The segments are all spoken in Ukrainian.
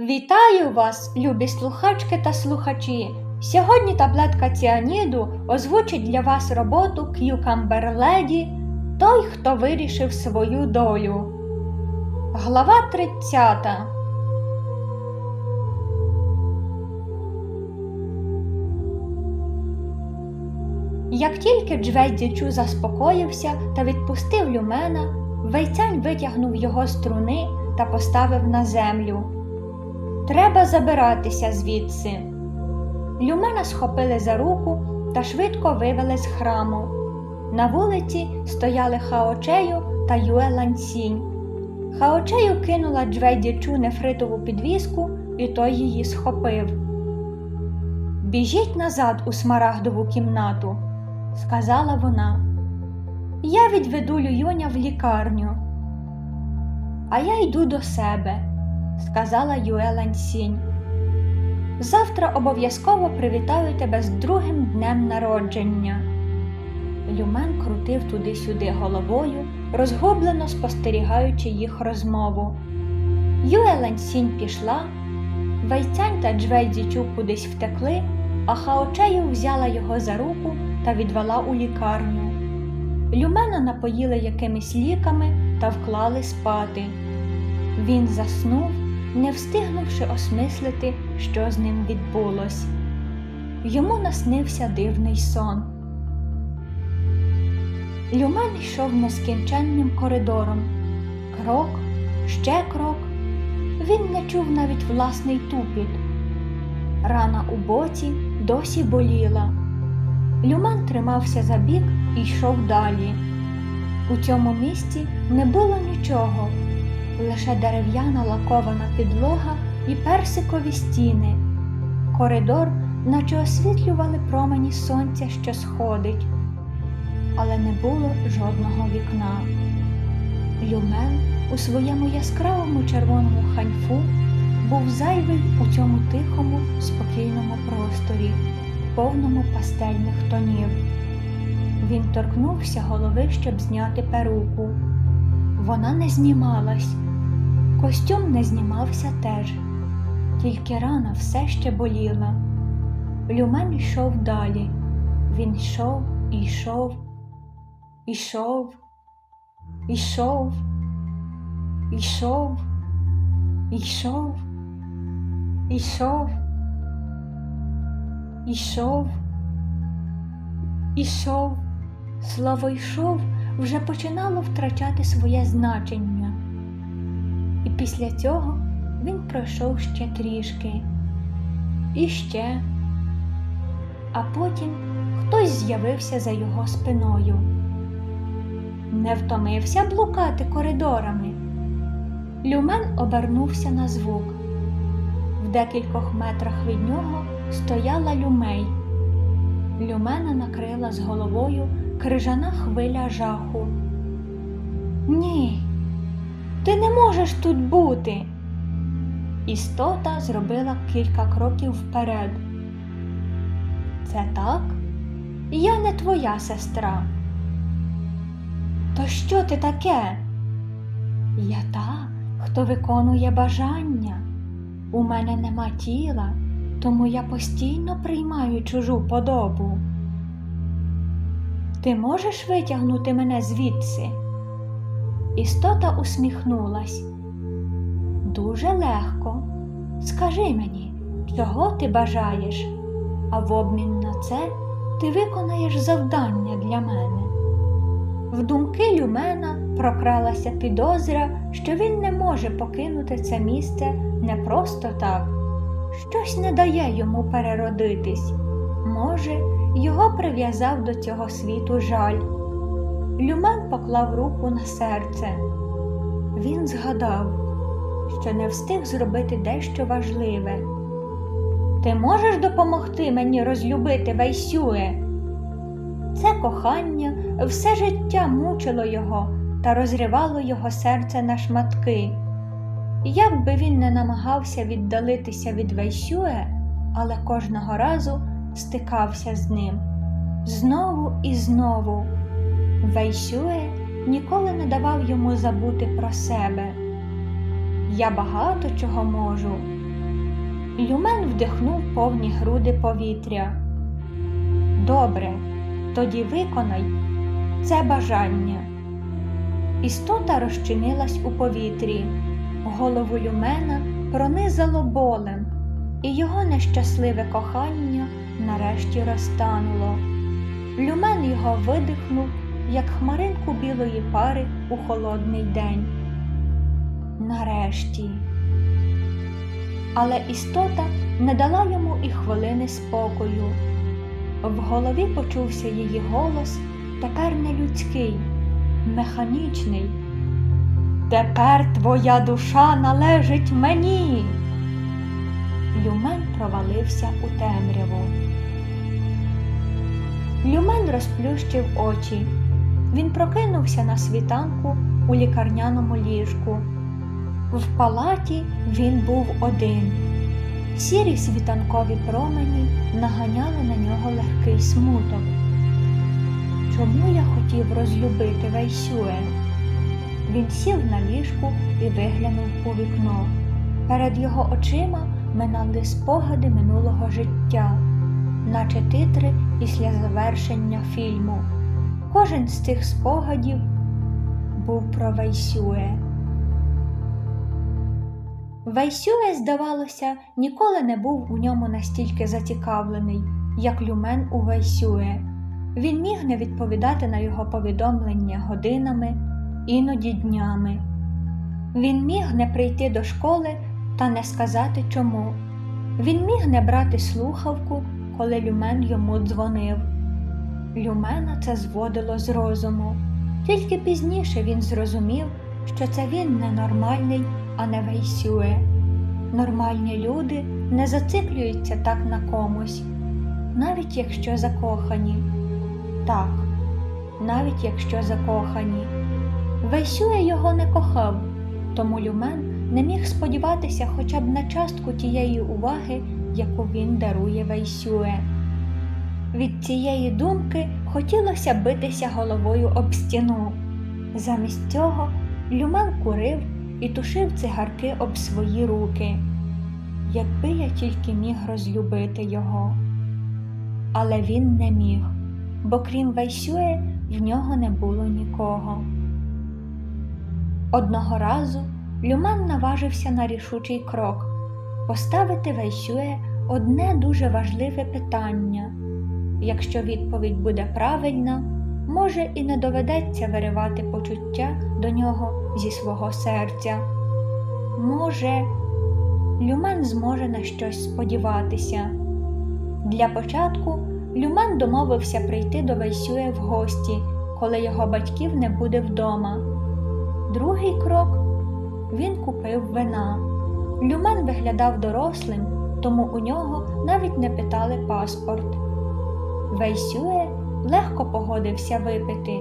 Вітаю вас, любі слухачки та слухачі! Сьогодні таблетка ціаніду озвучить для вас роботу Lady Той, хто вирішив свою долю. Глава 30. Як тільки Джведдічу заспокоївся та відпустив люмена, Вейцянь витягнув його з труни та поставив на землю. Треба забиратися звідси. Люмена схопили за руку та швидко вивели з храму. На вулиці стояли Хаочею та Юе Лансінь. Хаочею кинула Джведдічу нефритову підвіску, і той її схопив. Біжіть назад у смарагдову кімнату, сказала вона. Я відведу Лююня в лікарню. А я йду до себе, сказала Юе Лансінь. Завтра обов'язково привітаю тебе з другим днем народження. Люмен крутив туди-сюди головою, розгублено спостерігаючи їх розмову. Юе Лансінь пішла, Вайцянь та Джвейдзічу кудись втекли, а Хаочею взяла його за руку та відвела у лікарню. Люмена напоїли якимись ліками та вклали спати. Він заснув, не встигнувши осмислити, що з ним відбулось. Йому наснився дивний сон. Люмен йшов нескінченним коридором. Крок, ще крок. Він не чув навіть власний тупіт. Рана у боці досі боліла. Люмен тримався за бік і йшов далі. У цьому місці не було нічого, лише дерев'яна лакована підлога і персикові стіни. Коридор, наче освітлювали промені сонця, що сходить, але не було жодного вікна. Люмен у своєму яскравому червоному ханьфу був зайвий у цьому тихому, спокійному просторі, повному пастельних тонів. Він торкнувся голови, щоб зняти перуку. Вона не знімалась, костюм не знімався теж, тільки рана все ще боліла. Люмен йшов далі. Він йшов і йшов, ішов, ішов, ішов, ішов, ішов, ішов, ішов. Слово йшов вже починало втрачати своє значення. І після цього він пройшов ще трішки, і ще, а потім хтось з'явився за його спиною. Не втомився блукати коридорами. Люмен обернувся на звук. В декількох метрах від нього стояла люмей. Люмена накрила з головою крижана хвиля жаху. Ні, ти не можеш тут бути. Істота зробила кілька кроків вперед. Це так? Я не твоя сестра. То що ти таке? Я та, хто виконує бажання. У мене нема тіла, тому я постійно приймаю чужу подобу. Ти можеш витягнути мене звідси? Істота усміхнулась. Дуже легко. Скажи мені, чого ти бажаєш, а в обмін на це ти виконаєш завдання для мене. В думки Люмена прокралася підозра, що він не може покинути це місце не просто так. Щось не дає йому переродитись. Може, його прив'язав до цього світу жаль. Люмен поклав руку на серце. Він згадав, що не встиг зробити дещо важливе. Ти можеш допомогти мені розлюбити Вайсюе? Це кохання все життя мучило його та розривало його серце на шматки. Як би він не намагався віддалитися від Вайсюе, але кожного разу стикався з ним. Знову і знову. Вейсюе ніколи не давав йому забути про себе. Я багато чого можу, Люмен вдихнув повні груди повітря. Добре, тоді виконай це бажання. Істота розчинилась у повітрі, голову Люмена пронизало болем, і його нещасливе кохання нарешті розтануло. Люмен його видихнув, як хмаринку білої пари у холодний день. Нарешті. Але істота не дала йому і хвилини спокою. В голові почувся її голос, тепер не людський, механічний. Тепер твоя душа належить мені. Люмен провалився у темряву. Люмен розплющив очі. Він прокинувся на світанку у лікарняному ліжку. В палаті він був один. Сірі світанкові промені наганяли на нього легкий смуток. Чому я хотів розлюбити Вейсюе? Він сів на ліжку і виглянув у вікно. Перед його очима минали спогади минулого життя, наче титри після завершення фільму. Кожен з цих спогадів був про Вейсюе. Вейсюе, здавалося, ніколи не був у ньому настільки зацікавлений, як люмен у Вейсюе. Він міг не відповідати на його повідомлення годинами, іноді днями. Він міг не прийти до школи та не сказати чому. Він міг не брати слухавку, коли люмен йому дзвонив. Люмена це зводило з розуму. Тільки пізніше він зрозумів, що це він ненормальний, а не Вейсюе. Нормальні люди не зациклюються так на комусь, навіть якщо закохані. Так, навіть якщо закохані. Вейсюе його не кохав, тому Люмен не міг сподіватися хоча б на частку тієї уваги, яку він дарує Вейсюе. Від цієї думки хотілося битися головою об стіну. Замість цього Люмен курив і тушив цигарки об свої руки. Якби я тільки міг розлюбити його. Але він не міг, бо крім Вайсює в нього не було нікого. Одного разу Люмен наважився на рішучий крок поставити Вайсює одне дуже важливе питання. Якщо відповідь буде правильна, може і не доведеться виривати почуття до нього зі свого серця. Може, Люмен зможе на щось сподіватися. Для початку Люмен домовився прийти до Вейсює в гості, коли його батьків не буде вдома. Другий крок він купив вина. Люмен виглядав дорослим, тому у нього навіть не питали паспорт. Вейсює легко погодився випити.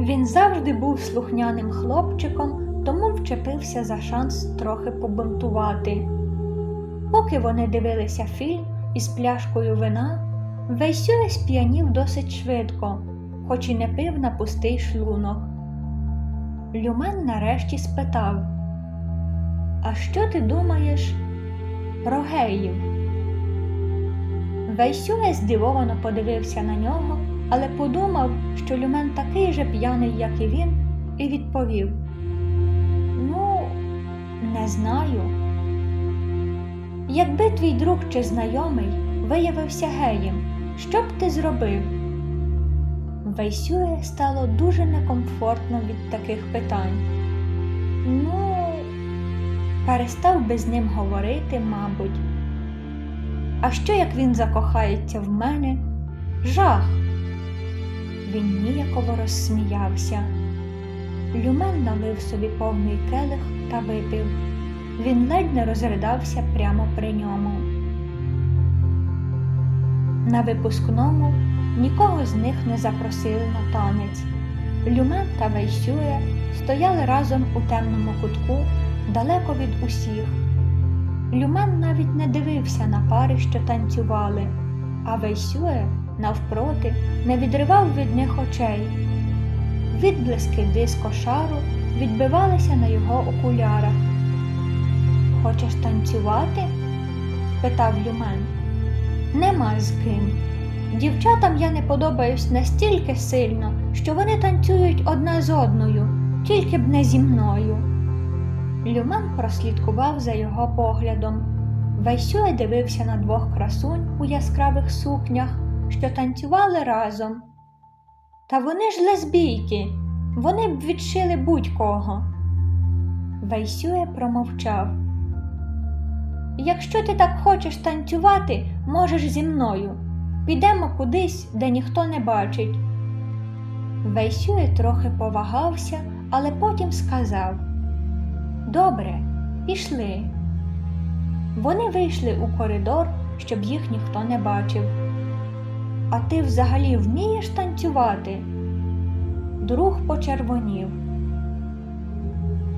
Він завжди був слухняним хлопчиком, тому вчепився за шанс трохи побунтувати. Поки вони дивилися фільм із пляшкою вина, Вейсює сп'янів досить швидко, хоч і не пив на пустий шлунок. Люмен нарешті спитав А що ти думаєш про геїв? Вейсює здивовано подивився на нього, але подумав, що Люмен такий же п'яний, як і він, і відповів: Ну, не знаю. Якби твій друг чи знайомий виявився геєм, що б ти зробив? Вейсює стало дуже некомфортно від таких питань. Ну, перестав би з ним говорити, мабуть. А що як він закохається в мене? Жах. Він ніяково розсміявся. Люмен налив собі повний келих та випив. Він ледь не розридався прямо при ньому. На випускному нікого з них не запросили на танець. Люмен та Вейсює стояли разом у темному кутку, далеко від усіх. Люмен навіть не дивився на пари, що танцювали, а Вейсюе, навпроти, не відривав від них очей. Відблиски диско шару відбивалися на його окулярах. Хочеш танцювати? питав Люмен. Нема з ким. Дівчатам я не подобаюсь настільки сильно, що вони танцюють одна з одною, тільки б не зі мною. Люмен прослідкував за його поглядом. Вайсює дивився на двох красунь у яскравих сукнях, що танцювали разом. Та вони ж лесбійки, вони б відшили будь-кого. Вайсює промовчав. Якщо ти так хочеш танцювати, можеш зі мною. Підемо кудись, де ніхто не бачить. Вейсює трохи повагався, але потім сказав Добре, пішли. Вони вийшли у коридор, щоб їх ніхто не бачив. А ти взагалі вмієш танцювати? Друг почервонів.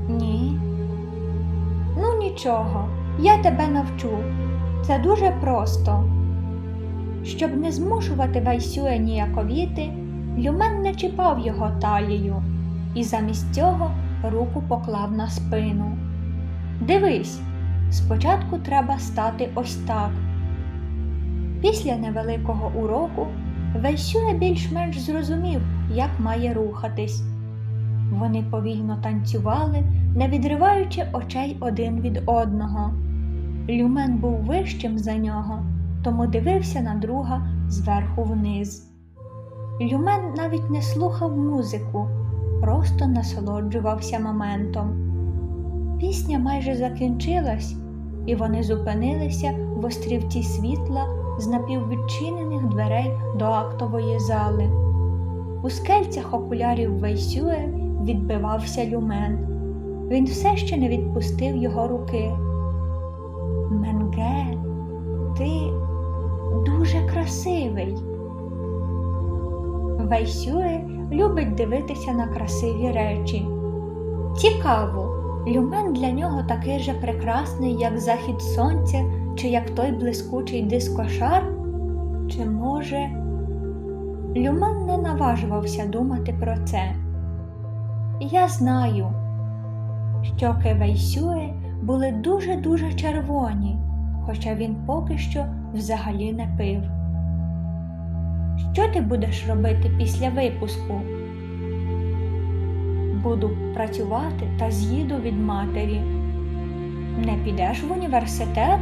Ні. Ну нічого, я тебе навчу. Це дуже просто. Щоб не змушувати Вайсюя ніяковіти, Люмен не чіпав його талію і замість цього руку поклав на спину. Дивись, спочатку треба стати ось так. Після невеликого уроку Вайсюя більш-менш зрозумів, як має рухатись. Вони повільно танцювали, не відриваючи очей один від одного. Люмен був вищим за нього, тому дивився на друга зверху вниз. Люмен навіть не слухав музику, просто насолоджувався моментом. Пісня майже закінчилась, і вони зупинилися в острівці світла з напіввідчинених дверей до актової зали. У скельцях окулярів Вейсюе відбивався люмен. Він все ще не відпустив його руки. Менге, ти дуже красивий. Вайсюе любить дивитися на красиві речі. Цікаво, люмен для нього такий же прекрасний, як захід сонця, чи як той блискучий дискошар? Чи може. Люмен не наважувався думати про це. Я знаю, щоки Вейсюе були дуже-дуже червоні, хоча він поки що взагалі не пив. Що ти будеш робити після випуску? Буду працювати та з'їду від матері. Не підеш в університет?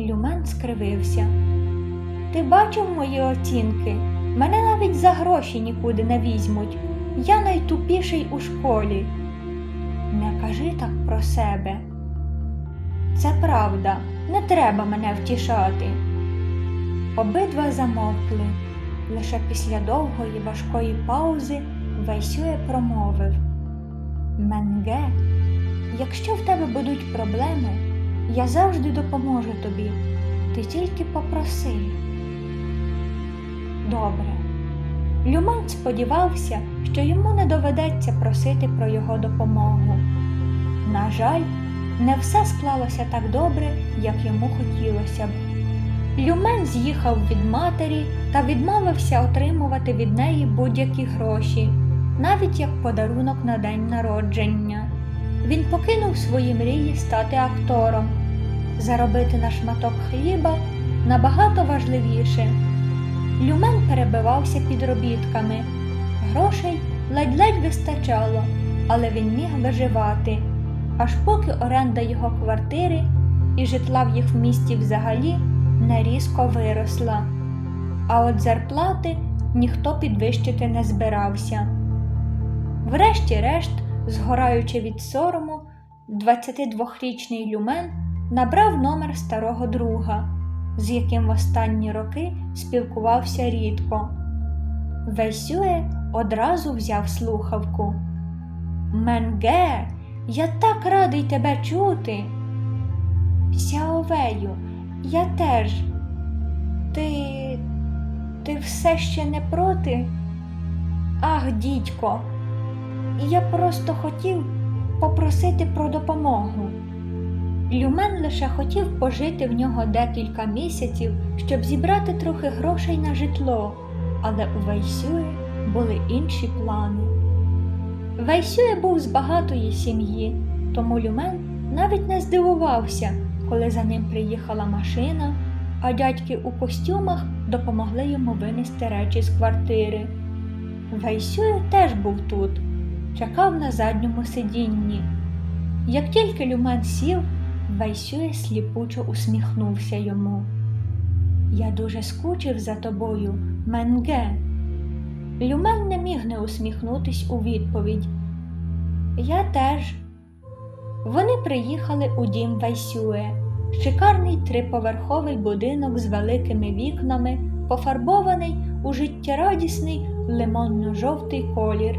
Люмен скривився. Ти бачив мої оцінки? Мене навіть за гроші нікуди не візьмуть. Я найтупіший у школі. Не кажи так про себе. Це правда, не треба мене втішати. Обидва замовкли. Лише після довгої важкої паузи Вайсює промовив Менге, якщо в тебе будуть проблеми, я завжди допоможу тобі. Ти тільки попроси. Добре. Люман сподівався, що йому не доведеться просити про його допомогу. На жаль, не все склалося так добре, як йому хотілося б. Люмен з'їхав від матері та відмовився отримувати від неї будь-які гроші, навіть як подарунок на день народження. Він покинув свої мрії стати актором. Заробити на шматок хліба набагато важливіше. Люмен перебивався підробітками. Грошей ледь-ледь вистачало, але він міг виживати, аж поки оренда його квартири і житла в їх в місті взагалі не різко виросла. А от зарплати ніхто підвищити не збирався. Врешті-решт, згораючи від сорому, 22-річний люмен набрав номер старого друга, з яким в останні роки спілкувався рідко. Вейсюе одразу взяв слухавку. Менге, я так радий тебе чути. Сяовею, я теж. Ти. ти все ще не проти? Ах, дідько, я просто хотів попросити про допомогу. Люмен лише хотів пожити в нього декілька місяців, щоб зібрати трохи грошей на житло, але у Вейсює були інші плани. Вейсює був з багатої сім'ї, тому Люмен навіть не здивувався, коли за ним приїхала машина, а дядьки у костюмах допомогли йому винести речі з квартири. Вейсює теж був тут, чекав на задньому сидінні. Як тільки Люмен сів, Вейсює сліпучо усміхнувся йому. Я дуже скучив за тобою, Менге. Люмен не міг не усміхнутись у відповідь. Я теж. Вони приїхали у дім Вайсюе, шикарний триповерховий будинок з великими вікнами, пофарбований у життєрадісний лимонно-жовтий колір.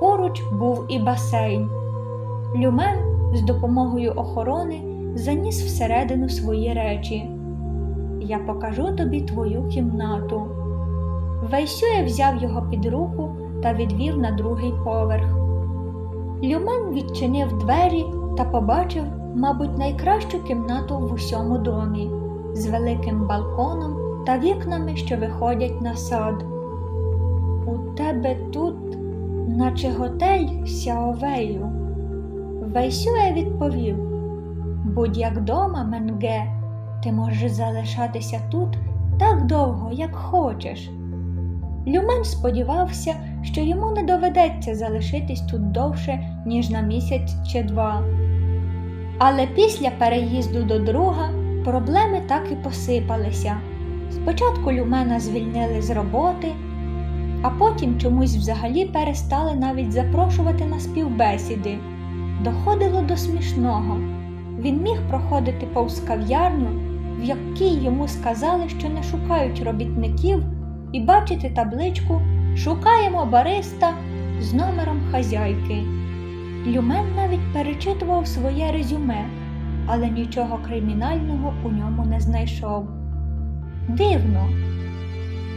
Поруч був і басейн. Люмен з допомогою охорони заніс всередину свої речі. Я покажу тобі твою кімнату. Вайсює взяв його під руку та відвів на другий поверх. Люмен відчинив двері та побачив, мабуть, найкращу кімнату в усьому домі з великим балконом та вікнами, що виходять на сад. У тебе тут, наче готель Сяовею. Вейсює відповів Будь як дома, Менге, ти можеш залишатися тут так довго, як хочеш. Люмен сподівався, що йому не доведеться залишитись тут довше, ніж на місяць чи два. Але після переїзду до друга проблеми так і посипалися. Спочатку Люмена звільнили з роботи, а потім чомусь взагалі перестали навіть запрошувати на співбесіди. Доходило до смішного. Він міг проходити повз кав'ярню, в якій йому сказали, що не шукають робітників, і бачити табличку Шукаємо бариста з номером хазяйки. Люмен навіть перечитував своє резюме, але нічого кримінального у ньому не знайшов. Дивно.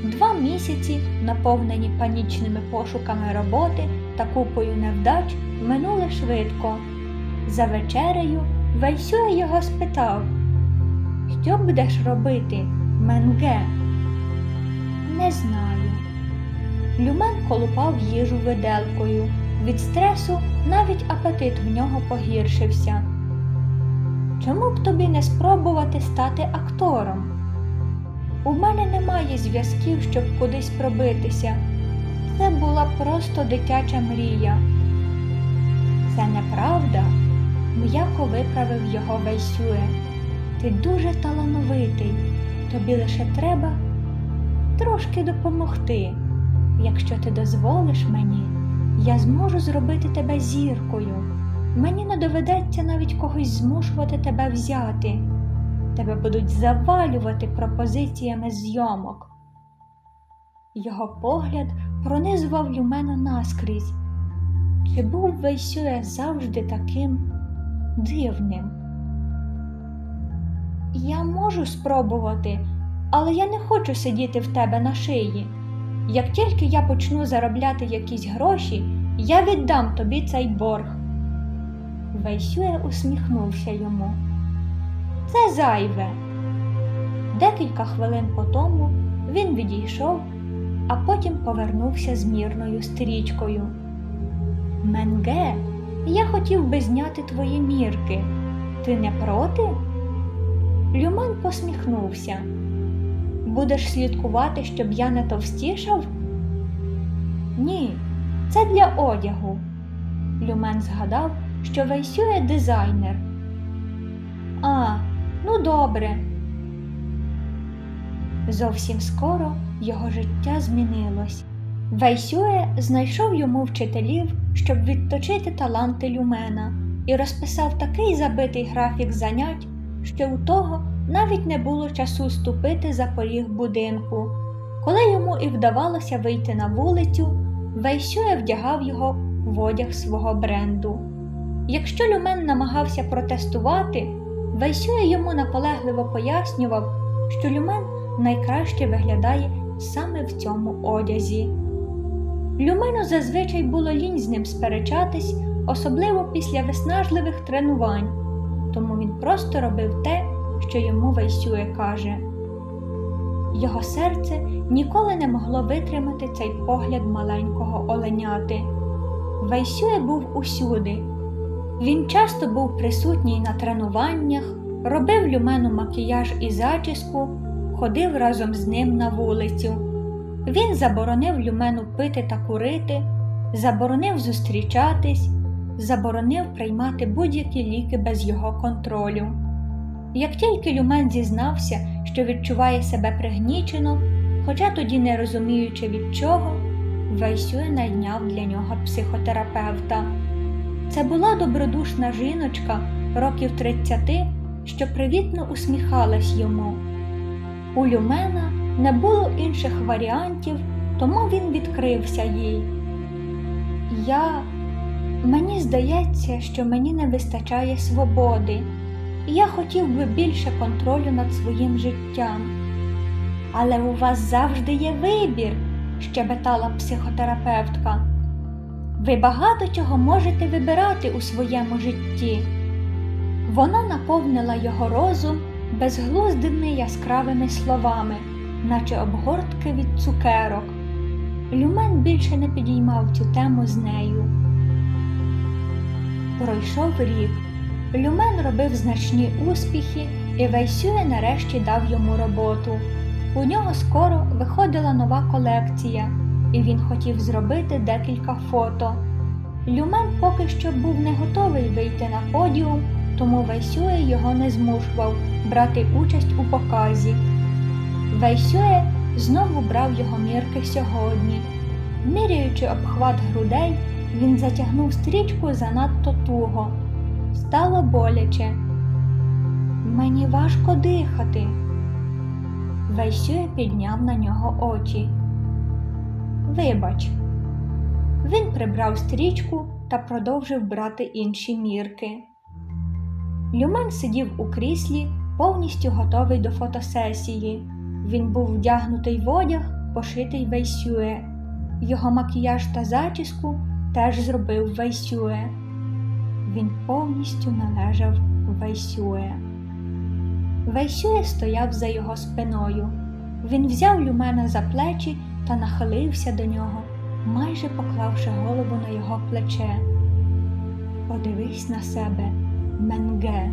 Два місяці, наповнені панічними пошуками роботи та купою невдач, минули швидко. За вечерею Вайсює його спитав Що будеш робити, Менге? Не знаю. Люмен колупав їжу виделкою. Від стресу навіть апетит в нього погіршився. Чому б тобі не спробувати стати актором? У мене немає зв'язків, щоб кудись пробитися. Це була просто дитяча мрія. Це неправда, м'яко виправив його Вейсюе. Ти дуже талановитий. Тобі лише треба трошки допомогти. Якщо ти дозволиш мені, я зможу зробити тебе зіркою. Мені не доведеться навіть когось змушувати тебе взяти. Тебе будуть завалювати пропозиціями зйомок. Його погляд пронизував Люмена наскрізь. Чи був Вейсює завжди таким дивним? Я можу спробувати, але я не хочу сидіти в тебе на шиї. Як тільки я почну заробляти якісь гроші, я віддам тобі цей борг. Вейсює усміхнувся йому. Це зайве. Декілька хвилин по тому він відійшов, а потім повернувся з мірною стрічкою. Менге, я хотів би зняти твої мірки. Ти не проти? Люман посміхнувся. Будеш слідкувати, щоб я не товстішав? Ні, це для одягу. Люмен згадав, що Вейсює дизайнер. А, ну добре. Зовсім скоро його життя змінилось. Вейсює знайшов йому вчителів, щоб відточити таланти Люмена, і розписав такий забитий графік занять, що у того навіть не було часу ступити за поріг будинку. Коли йому і вдавалося вийти на вулицю, Вейсює вдягав його в одяг свого бренду. Якщо Люмен намагався протестувати, Вейсює йому наполегливо пояснював, що Люмен найкраще виглядає саме в цьому одязі. Люмену зазвичай було лінь з ним сперечатись, особливо після виснажливих тренувань, тому він просто робив те, що йому Вейсює каже. Його серце ніколи не могло витримати цей погляд маленького оленяти. Вейсює був усюди. Він часто був присутній на тренуваннях, робив люмену макіяж і зачіску, ходив разом з ним на вулицю. Він заборонив люмену пити та курити, заборонив зустрічатись, заборонив приймати будь-які ліки без його контролю. Як тільки Люмен зізнався, що відчуває себе пригнічено, хоча тоді не розуміючи від чого, Вайсює найняв для нього психотерапевта. Це була добродушна жіночка років 30, що привітно усміхалась йому. У Люмена не було інших варіантів, тому він відкрився їй. Я мені здається, що мені не вистачає свободи, я хотів би більше контролю над своїм життям. Але у вас завжди є вибір, щебетала психотерапевтка. Ви багато чого можете вибирати у своєму житті. Вона наповнила його розум безглуздими яскравими словами, наче обгортки від цукерок. Люмен більше не підіймав цю тему з нею. Пройшов рік. Люмен робив значні успіхи, і Вейсює нарешті дав йому роботу. У нього скоро виходила нова колекція, і він хотів зробити декілька фото. Люмен поки що був не готовий вийти на подіум, тому Вейсює його не змушував брати участь у показі. Вейсює знову брав його мірки сьогодні. Міряючи обхват грудей, він затягнув стрічку занадто туго. Стало боляче. Мені важко дихати. Вейсює підняв на нього очі. Вибач. Він прибрав стрічку та продовжив брати інші мірки. Люмен сидів у кріслі, повністю готовий до фотосесії. Він був вдягнутий в одяг, пошитий Вейсює. Його макіяж та зачіску теж зробив Вейсює. Він повністю належав Вейсює. Вейсює стояв за його спиною. Він взяв Люмена за плечі та нахилився до нього, майже поклавши голову на його плече. Подивись на себе, Менге.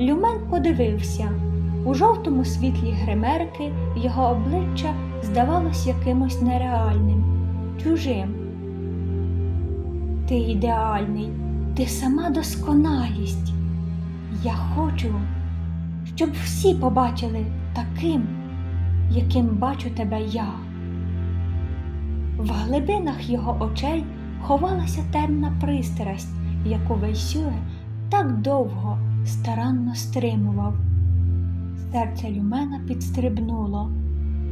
Люмен подивився. У жовтому світлі гримерки його обличчя здавалось якимось нереальним, чужим. Ти ідеальний, ти сама досконалість. Я хочу, щоб всі побачили таким, яким бачу тебе я. В глибинах його очей ховалася темна пристрасть, яку Вейсюе так довго старанно стримував. Серце Люмена підстрибнуло,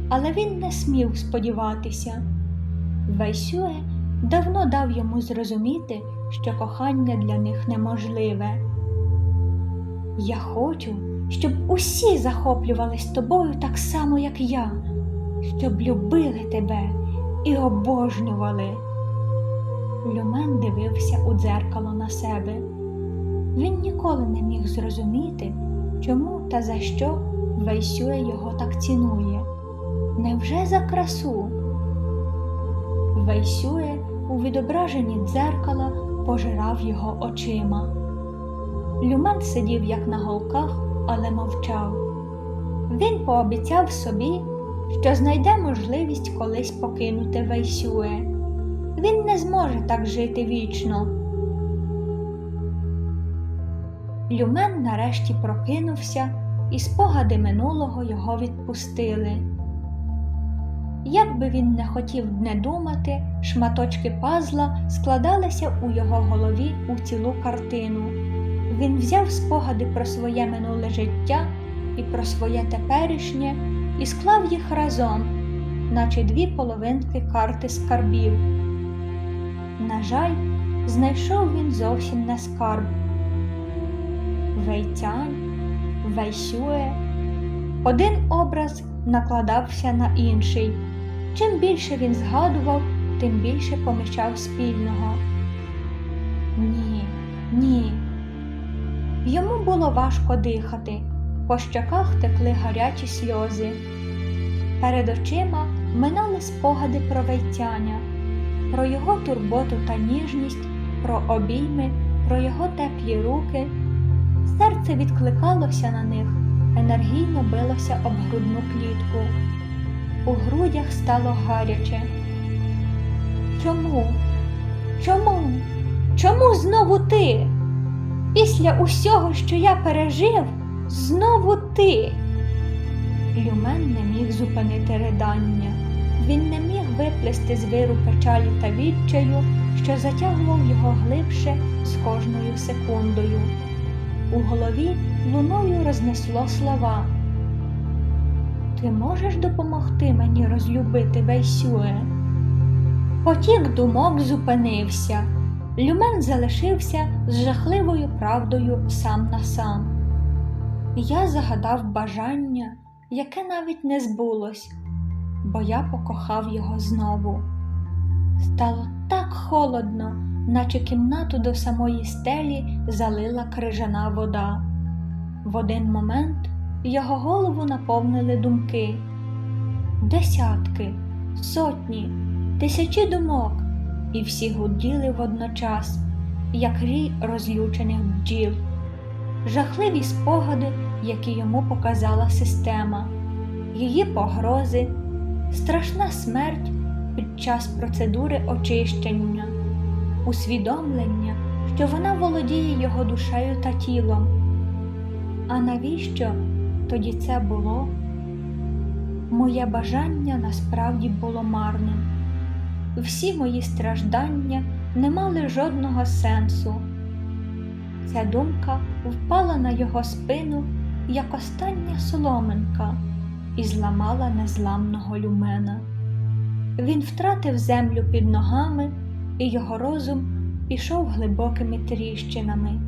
але він не смів сподіватися. Вейсюе давно дав йому зрозуміти, що кохання для них неможливе. Я хочу, щоб усі захоплювались тобою так само, як я, щоб любили тебе і обожнювали. Люмен дивився у дзеркало на себе. Він ніколи не міг зрозуміти, чому та за що Вейсює його так цінує. Невже за красу? Вейсює у відображенні дзеркала пожирав його очима. Люмен сидів як на голках, але мовчав. Він пообіцяв собі, що знайде можливість колись покинути Вейсює. Він не зможе так жити вічно. Люмен нарешті прокинувся, і спогади минулого його відпустили. Як би він не хотів не думати, шматочки пазла складалися у його голові у цілу картину. Він взяв спогади про своє минуле життя і про своє теперішнє і склав їх разом, наче дві половинки карти скарбів. На жаль, знайшов він зовсім не скарб. Вейцянь, Вейсюе. Один образ накладався на інший. Чим більше він згадував, тим більше помічав спільного. Ні, ні. Йому було важко дихати, по щоках текли гарячі сльози. Перед очима минали спогади про вейцяня, про його турботу та ніжність, про обійми, про його теплі руки. Серце відкликалося на них, енергійно билося об грудну клітку. У грудях стало гаряче. Чому? Чому? Чому знову ти? Після усього, що я пережив, знову ти. Люмен не міг зупинити ридання. Він не міг виплести з виру печалі та відчаю, що затягував його глибше з кожною секундою. У голові луною рознесло слова. Ти можеш допомогти мені розлюбити Вейсюе? Потік думок зупинився. Люмен залишився з жахливою правдою сам на сам. Я загадав бажання, яке навіть не збулось, бо я покохав його знову. Стало так холодно, наче кімнату до самої стелі залила крижана вода. В один момент його голову наповнили думки. Десятки, сотні, тисячі думок, і всі гуділи водночас, як рій розлючених бджіл. Жахливі спогади, які йому показала система, її погрози, страшна смерть під час процедури очищення, усвідомлення, що вона володіє його душею та тілом. А навіщо тоді це було? Моє бажання насправді було марним. Всі мої страждання не мали жодного сенсу. Ця думка впала на його спину, як остання соломинка, і зламала незламного люмена. Він втратив землю під ногами, і його розум пішов глибокими тріщинами.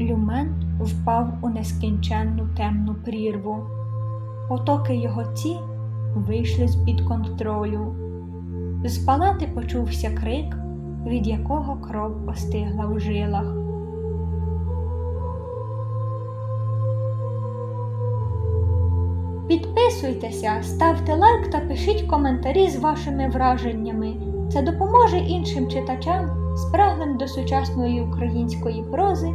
Люмен впав у нескінченну темну прірву. Потоки його ці вийшли з-під контролю. З палати почувся крик, від якого кров остигла в жилах. Підписуйтеся, ставте лайк та пишіть коментарі з вашими враженнями. Це допоможе іншим читачам, спраглим до сучасної української прози,